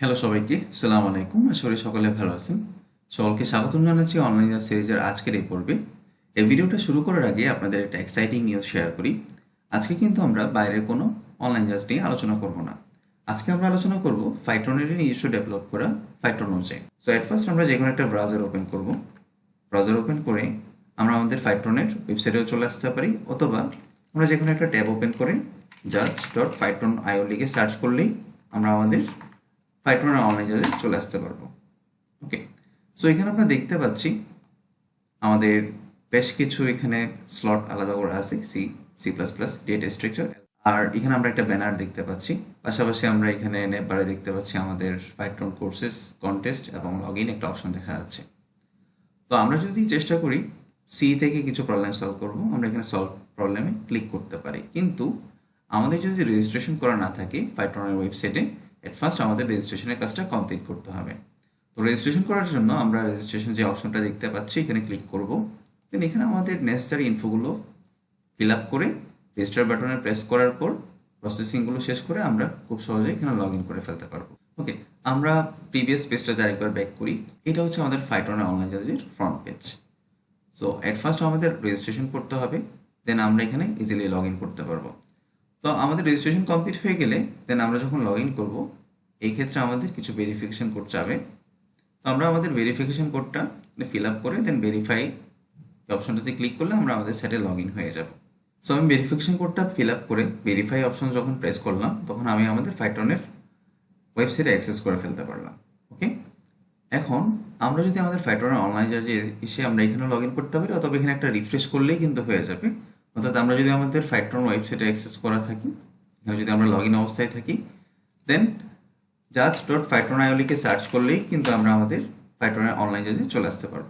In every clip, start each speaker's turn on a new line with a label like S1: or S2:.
S1: Hello সবাইকে সালাম আলাইকুম। করি সকলে ভালো আছেন। সকলকে স্বাগতম জানাচ্ছি অনলাইন সিরিজের আজকের এই পর্বে। এই ভিডিওটা শুরু করার আগে আপনাদের একটা এক্সাইটিং নিউজ শেয়ার করি। আজকে কিন্তু আমরা বাইরের কোনো অনলাইন জাজ নিয়ে আলোচনা করব না। আজকে আমরা আলোচনা করব ফাইট্রনের নিজস্ব ডেভেলপ করা ফাইট্রনোজে সো অ্যাট ফার্স্ট আমরা যে কোনো একটা ব্রাউজার ওপেন করব। ব্রাউজার ওপেন করে আমরা আমাদের ফাইট্রনের ওয়েবসাইটেও চলে আসতে পারি, অথবা আমরা যে কোনো একটা ট্যাব ওপেন করে জাজ ডট ফাইট্রন আইও লিখে সার্চ করলেই আমরা আমাদের ফাইট্রনের অনলাইন জাজে চলে আসতে পারব। ওকে সো এখানে আমরা দেখতে পাচ্ছি আমাদের বেশ কিছু এখানে স্লট আলাদা করে আছে C C plus plus data structure আর এখানে আমরা একটা ব্যানার দেখতে পাচ্ছি। পাশাপাশি আমরা এখানে নেটবারে দেখতে পাচ্ছি আমাদের ফাইট্রন কোর্সেস কন্টেস্ট এবং লগ ইন একটা অপশন দেখা যাচ্ছে। তো আমরা যদি চেষ্টা করি সি থেকে কিছু প্রবলেম সলভ করব, আমরা এখানে সলভ প্রবলেমে ক্লিক করতে পারি। কিন্তু আমাদের যদি রেজিস্ট্রেশন করা না থাকে ফাইট্রনের ওয়েবসাইটে এট ফার্স্ট আমাদের রেজিস্ট্রেশনের কাজটা কমপ্লিট করতে হবে। তো রেজিস্ট্রেশন করার জন্য আমরা রেজিস্ট্রেশন যে অপশনটা দেখতে পাচ্ছি, এখানে ক্লিক করব। দেন এখানে আমাদের নেসেসারি ইনফোগুলো ফিল আপ করে রেজিস্টার বাটনে প্রেস করার পর প্রসেসিংগুলো শেষ করে আমরা খুব সহজেই এখানে লগ ইন করে ফেলতে পারব। ওকে আমরা প্রিভিয়াস পেজটাতে আরেকবার ব্যাক করি, এটা হচ্ছে আমাদের ফাইটনের online জাজের front page so at first আমাদের রেজিস্ট্রেশন করতে হবে দেন আমরা এখানে ইজিলি লগ ইন করতে পারব। তো আমাদের রেজিস্ট্রেশন কমপ্লিট হয়ে গেলে দেন আমরা যখন লগ ইন করব, এই ক্ষেত্রে আমাদের কিছু ভেরিফিকেশান কোড চাবে তো আমরা আমাদের ভেরিফিকেশন কোডটা ফিল আপ করে দেন ভেরিফাই অপশনটাতে ক্লিক করলে আমরা আমাদের সাইটে লগ ইন হয়ে যাব। সো আমি ভেরিফিকেশন কোডটা ফিল আপ করে ভেরিফাই অপশন যখন প্রেস করলাম, তখন আমি আমাদের ফাইটনের ওয়েবসাইটে অ্যাক্সেস করে ফেলতে পারলাম। ওকে এখন আমরা যদি আমাদের ফাইটনের অনলাইন জার্জে এসে আমরা এখানে লগ ইন করতে পারি, অথবা এখানে একটা রিফ্রেশ করলেই কিন্তু হয়ে যাবে। অর্থাৎ আমরা যদি আমাদের ফাইটন ওয়েবসাইটে অ্যাক্সেস করা থাকি, এখানে যদি আমরা লগ ইন অবস্থায় থাকি দেন জাজ ডট ফাইটন আইওলিকে সার্চ করলেই কিন্তু আমরা আমাদের ফাইটনের অনলাইন জাজে চলে আসতে পারব।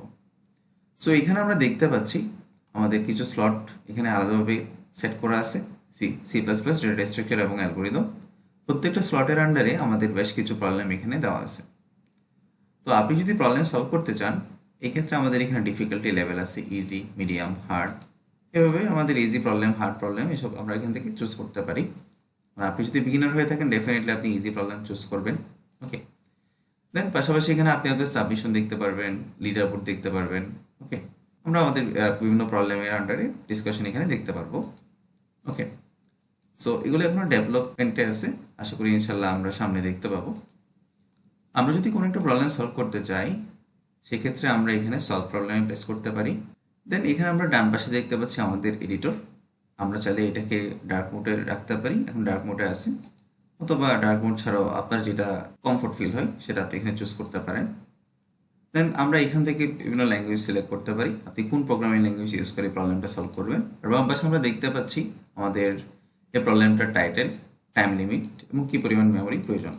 S1: সো এখানে আমরা দেখতে পাচ্ছি আমাদের কিছু স্লট এখানে আলাদাভাবে সেট করা আছে C C plus plus data structure এবং অ্যালগোরিদম প্রত্যেকটা স্লটের আন্ডারে আমাদের বেশ কিছু প্রবলেম এখানে দেওয়া আছে। তো আপনি যদি প্রবলেম সলভ করতে চান, এক্ষেত্রে আমাদের এখানে ডিফিকাল্টি লেভেল আছে ইজি মিডিয়াম হার্ড এভাবে আমাদের ইজি প্রবলেম হার্ড প্রবলেম এসব আমরা এখান থেকে চুজ করতে পারি। আর আপনি যদি বিগিনার হয়ে থাকেন ডেফিনেটলি আপনি ইজি প্রবলেম চুজ করবেন। ওকে দেন পাশাপাশি এখানে আপনি আমাদের সাবমিশন দেখতে পারবেন লিডার বোর্ড দেখতে পারবেন। ওকে আমরা আমাদের বিভিন্ন প্রবলেমের আন্ডারে ডিসকাশন এখানে দেখতে পারব। ওকে সো এগুলো এখনও ডেভেলপমেন্টে আছে। আশা করি ইনশাল্লাহ আমরা সামনে দেখতে পাবো। আমরা যদি কোনো একটা প্রবলেম সলভ করতে চাই, সেক্ষেত্রে আমরা এখানে সলভ প্রবলেমে প্রেস করতে পারি। দেন এখানে আমরা ডান পাশে দেখতে পাচ্ছি আমাদের এডিটর আমরা চাইলে এটাকে ডার্ক মোডে রাখতে পারি। এখন ডার্ক মোডে আছে। অথবা ডার্ক মোড ছাড়াও আপনার যেটা কমফোর্ট ফিল হয়, সেটা আপনি এখানে চুজ করতে পারেন। দেন আমরা এখান থেকে বিভিন্ন ল্যাঙ্গুয়েজ সিলেক্ট করতে পারি। আপনি কোন প্রোগ্রামিং ল্যাঙ্গুয়েজ ইউজ করে প্রবলেমটা সলভ করবেন। আর বাম পাশে আমরা দেখতে পাচ্ছি আমাদের এই প্রবলেমটার টাইটেল টাইম লিমিট এবং কী পরিমাণ মেমোরি প্রয়োজন।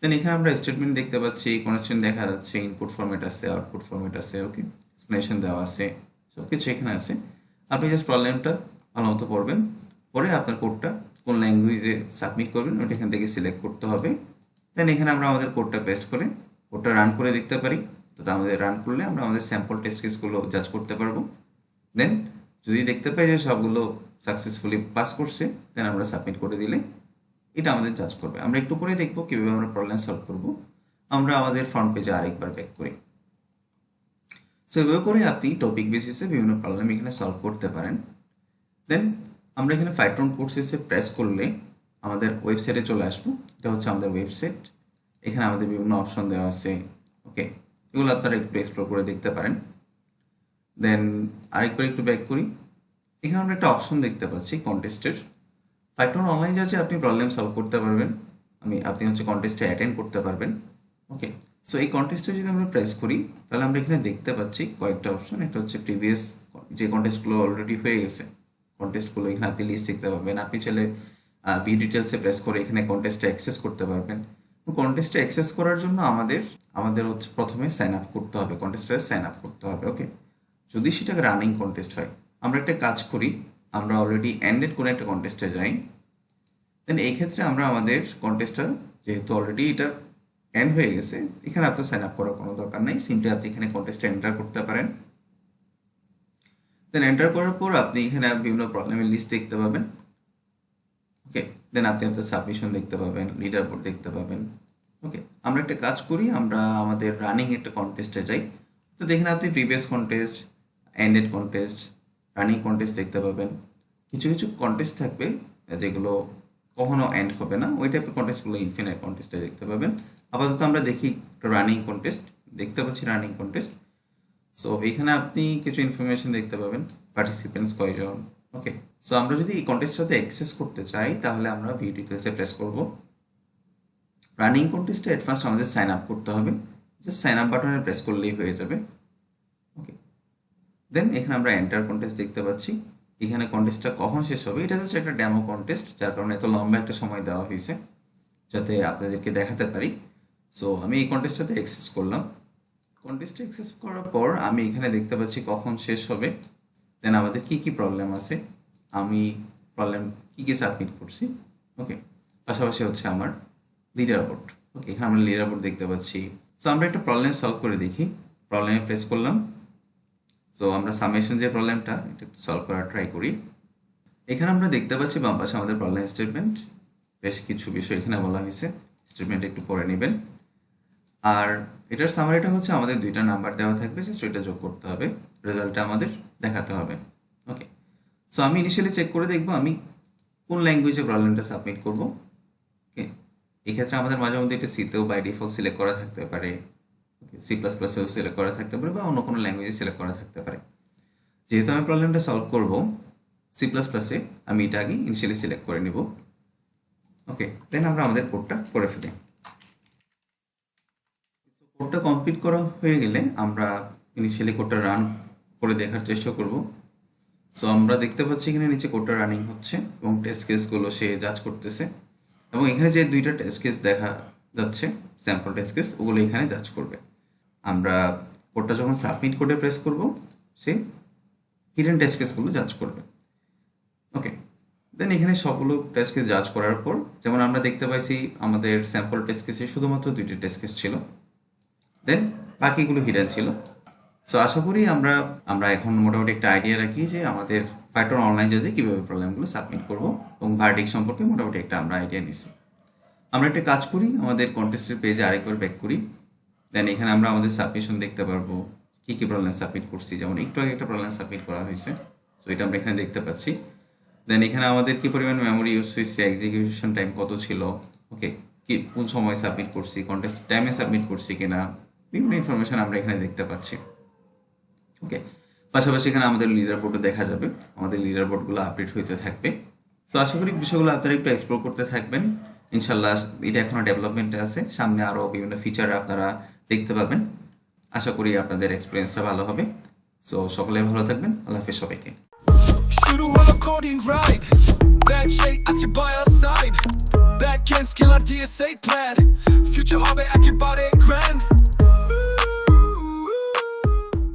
S1: দেন এখানে আমরা স্টেটমেন্ট দেখতে পাচ্ছি। কনস্ট্যান্ট দেখা যাচ্ছে। ইনপুট ফরম্যাট আছে আউটপুট ফরম্যাট আছে ওকে এক্সপ্লেনেশন দেওয়া আছে। সব কিছু এখানে আছে। আপনি জাস্ট প্রবলেমটা ভালো মতো পড়বেন। পরে আপনার কোডটা কোন ল্যাঙ্গুয়েজে সাবমিট করবেন, ওটা এখান থেকে সিলেক্ট করতে হবে। দেন এখানে আমরা আমাদের কোডটা পেস্ট করে কোডটা রান করে দেখতে পারি। তো আমাদের রান করলে আমরা আমাদের স্যাম্পল টেস্ট কেসগুলো জাজ করতে পারব। দেন যদি দেখতে পাই যে সবগুলো সাকসেসফুলি পাস করছে দেন আমরা সাবমিট করে দিলে এটা আমাদের জাজ করবে। আমরা একটু পরে দেখব কীভাবে আমরা প্রবলেম সলভ করব। আমরা আমাদের ফ্রন্ট পেজে আরেকবার ব্যাক করি। সো এভাবে করে আপনি টপিক বেসিসে বিভিন্ন প্রবলেম এখানে সলভ করতে পারেন। দেন আমরা এখানে ফাইট্রন কোর্সেসে প্রেস করলে আমাদের ওয়েবসাইটে চলে আসব। এটা হচ্ছে আমাদের ওয়েবসাইট এখানে আমাদের বিভিন্ন অপশন দেওয়া আছে। ওকে এগুলো আপনারা একটু এক্সপ্লোর করে দেখতে পারেন। দেন আরেকবার একটু ব্যাক করি। এখানে আমরা একটা অপশন দেখতে পাচ্ছি কন্টেস্টের ফাইটন অনলাইন যাচ্ছে আপনি প্রবলেম সলভ করতে পারবেন। আমি, আপনি হচ্ছে কন্টেস্টে অ্যাটেন্ড করতে পারবেন। ওকে সো এই কন্টেস্টে যদি আমরা প্রেস করি, তাহলে আমরা এখানে দেখতে পাচ্ছি কয়েকটা অপশন একটা হচ্ছে প্রিভিয়াস যে কন্টেস্টগুলো অলরেডি হয়ে গেছে। কন্টেস্টগুলো এখানে আপনি লিস্ট দেখতে পাবেন। আপনি চাইলে ভি ডিটেলসে প্রেস করে এখানে কন্টেস্টটা অ্যাক্সেস করতে পারবেন। কন্টেস্টে অ্যাক্সেস করার জন্য আমাদের আমাদের হচ্ছে প্রথমে সাইন আপ করতে হবে। কন্টেস্টে সাইন আপ করতে হবে ওকে যদি সেটা রানিং কন্টেস্ট হয়, আমরা একটা কাজ করি। আমরা অলরেডি এন্ডেড কোনো একটা কন্টেস্টে যাই। দেন এই ক্ষেত্রে আমরা আমাদের কন্টেস্টটা যেহেতু অলরেডি এটা এন্ড হয়ে গেছে, এখানে আপনার সাইন আপ করার কোনো দরকার নেই সিম্পলি আপনি এখানে কন্টেস্টে এন্টার করতে পারেন। দেন এন্টার করার পর আপনি এখানে বিভিন্ন প্রবলেমের লিস্ট দেখতে পাবেন। ওকে দেন আপনি আপনার সাবমিশন দেখতে পাবেন লিডার বোর্ড দেখতে পাবেন। ওকে আমরা একটা কাজ করি, আমরা আমাদের রানিং একটা কন্টেস্টে যাই। তো দেখেন আপনি previous contest ended contest running contest দেখতে পাবেন। কিছু কিছু কন্টেস্ট থাকবে, যেগুলো কখনো এন্ড হবে না। ওই টাইপের কন্টেস্টগুলো ইনফিনাইট কন্টেস্টে দেখতে পাবেন। আপাতত আমরা দেখি রানিং কন্টেস্ট দেখতে পাচ্ছি রানিং কন্টেস্ট সো এখানে আপনি কিছু ইনফরমেশন দেখতে পাবেন। পার্টিসিপেন্টস কয়জন? ওকে সো আমরা যদি এই কন্টেস্টটাতে অ্যাক্সেস করতে চাই, তাহলে আমরা ভিউ ডিটেলসে প্রেস করব। রানিং কন্টেস্টে ফার্স্ট আমাদের সাইন আপ করতে হবে। জাস্ট সাইন আপ বাটনে প্রেস করলেই হয়ে যাবে। ওকে দেন এখানে আমরা এন্টার কন্টেস্ট দেখতে পাচ্ছি। এখানে কন্টেস্টটা কখন শেষ হবে? এটা জাস্ট একটা ডেমো কন্টেস্ট যার কারণে এত লম্বা একটা সময় দেওয়া হয়েছে, যাতে আপনাদেরকে দেখাতে পারি। সো আমি এই কন্টেস্টটাতে অ্যাক্সেস করলাম। কন্টেস্টে অ্যাক্সেস করার পর আমি এখানে দেখতে পাচ্ছি কখন শেষ হবে। দেন আমাদের কি কি প্রবলেম আছে? আমি প্রবলেম কি কি সাবমিট করছি? ওকে পাশাপাশি হচ্ছে আমার লিডার বোর্ড ওকে এখানে আমরা লিডার বোর্ড দেখতে পাচ্ছি। সো আমরা একটা প্রবলেম সলভ করে দেখি। প্রবলেমে প্রেস করলাম। সো আমরা সামেশন যে প্রবলেমটা এটা একটু সলভ করার ট্রাই করি। এখানে আমরা দেখতে পাচ্ছি বাম পাশে আমাদের প্রবলেম স্টেটমেন্ট বেশ কিছু বিষয় এখানে বলা হয়েছে। স্টেটমেন্ট একটু পড়ে নেবেন। আর এটার সামারিটা হচ্ছে আমাদের দুইটা নাম্বার দেওয়া থাকবে জাস্ট ওইটা যোগ করতে হবে। রেজাল্টটা আমাদের দেখাতে হবে। ওকে সো আমি ইনিশিয়ালি চেক করে দেখব আমি কোন ল্যাঙ্গুয়েজে প্রবলেমটা সাবমিট করব। ওকে এক্ষেত্রে আমাদের মাঝে মধ্যে এটা সিতেও বাই ডিফল্ট সিলেক্ট করা থাকতে পারে। সি প্লাস প্লাসেও সিলেক্ট করা থাকতে পারে বা অন্য কোনো ল্যাঙ্গুয়েজে সিলেক্ট করা থাকতে পারে। যেহেতু আমি প্রবলেমটা সলভ করব সি প্লাস প্লাসে আমি এটা আগে ইনিশিয়ালি সিলেক্ট করে নেব। ওকে দেন আমরা আমাদের কোডটা করে ফেলি। কোডটা কমপ্লিট করা হয়ে গেলে আমরা ইনিশিয়ালি কোডটা রান করে দেখার চেষ্টা করব। সো আমরা দেখতে পাচ্ছি এখানে নিচে কোডটা রানিং হচ্ছে এবং টেস্ট কেসগুলো সে জাজ করতেছে। এবং এখানে যে দুইটা টেস্ট কেস দেখা যাচ্ছে স্যাম্পল টেস্ট কেস ওগুলো এখানে জাজ করবে। আমরা কোডটা যখন সাবমিট কোডে প্রেস করব, সে হিডেন টেস্ট কেসগুলো জাজ করবে। ওকে দেন এখানে সবগুলো টেস্ট কেস জাজ করার পর, যেমন আমরা দেখতে পাইছি আমাদের স্যাম্পল টেস্ট কেসে শুধুমাত্র দুইটি টেস্ট কেস ছিল। দেন বাকিগুলো হিডেন ছিল। সো আশা করি আমরা আমরা এখন মোটামুটি একটা আইডিয়া রাখি যে আমাদের ফাইটন অনলাইন জাজে কীভাবে প্রবলেমগুলো সাবমিট করব এবং ভার্ডিক সম্পর্কে মোটামুটি একটা আমরা আইডিয়া নিছি আমরা একটা কাজ করি, আমাদের কন্টেস্টের পেজে আরেকবার ব্যাক করি। দেন এখানে আমরা আমাদের সাবমিশন দেখতে পারব কী কী প্রবলেম সাবমিট করছি। যেমন একটু আগে একটা প্রবলেম সাবমিট করা হয়েছে, তো এটা আমরা এখানে দেখতে পাচ্ছি। দেন এখানে আমাদের কি পরিমাণ মেমোরি ইউজ হয়েছে এক্সিকিউশন টাইম কত ছিল ওকে কি, কোন সময় সাবমিট করছি কন্টেস্ট টাইমে সাবমিট করছি কিনা, বিভিন্ন ইনফরমেশন আমরা এখানে দেখতে পাচ্ছি ওকে পাশাপাশি এখানে আমাদের লিডার বোর্ডও দেখা যাবে, আমাদের লিডার বোর্ডগুলো আপডেট হইতে থাকবে। সো আশা করি বিষয়গুলো আপনারা একটু এক্সপ্লোর করতে থাকবেন। ইনশাল্লাহ এটা এখনও ডেভেলপমেন্টে আছে, সামনে আরও বিভিন্ন ফিচার আপনারা দেখতে পাবেন আশা করি আপনাদের এক্সপিরিয়েন্সটা ভালো হবে। সো সকলে ভালো থাকবেন। আল্লাহ হাফিজ সবাইকে।
S2: শুরু হলো কোডিং রাইড ব্যাক সেই আছে buyer side back end skill আর ডিএসএ প্ল্যান ফিউচার হবে, একেবারে গ্র্যান্ড